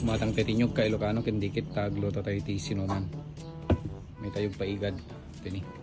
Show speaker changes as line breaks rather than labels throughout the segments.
Matang tetinyog ka Ilocano kindikit tagluto tayo ti sinuman. May tayong paigad. Tini.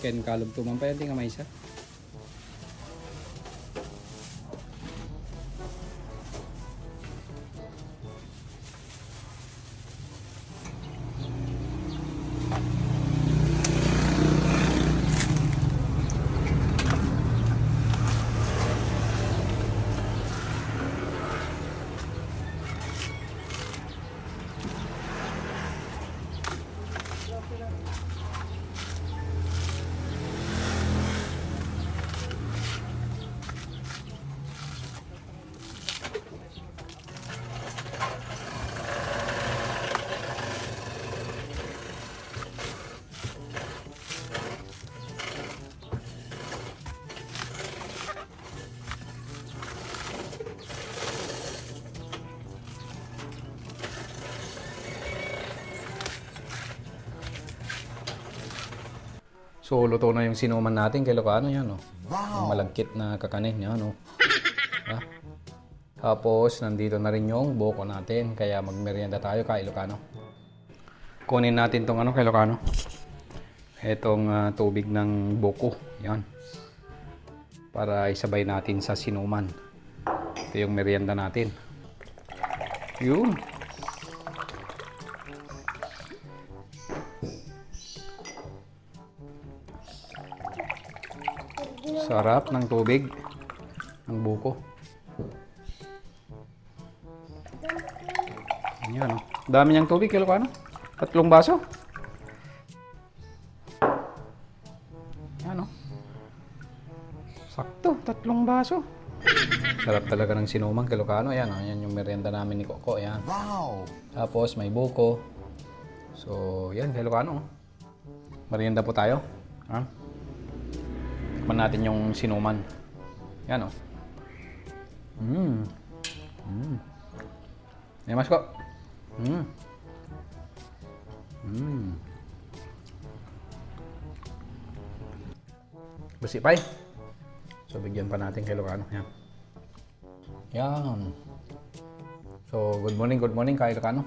Ken kalog tumampay ti nga may So luto na yung sinuman natin kay Lucano yan, no? Yung malagkit na kakanin yan, no? Ha? Tapos, nandito na rin yung buko natin. Kaya magmerienda tayo kay Lucano. Kunin natin tong ano kay Lucano. Etong ah, tubig ng buko. Yan. Para isabay natin sa sinuman. Ito yung merienda natin. Yun. Sarap ng tubig ng buko. Yan. oh. Dami niyang tubig, kilo ano? Tatlong baso. Yan oh. Sakto, tatlong baso. Sarap talaga ng sinumang kilokano. Yan, oh. yan yung merienda namin ni Coco. Yan.
Wow!
Tapos may buko. So, yan, kilokano. oh. Merienda po tayo. Ha? Tikman natin yung sinuman. Yan, oh. Mmm. Mmm. Yan, mas ko. Mmm. Mmm. Basi pa eh. So, bigyan pa natin kay Lucano. Yan. Yan. So, good morning, good morning kay Lucano.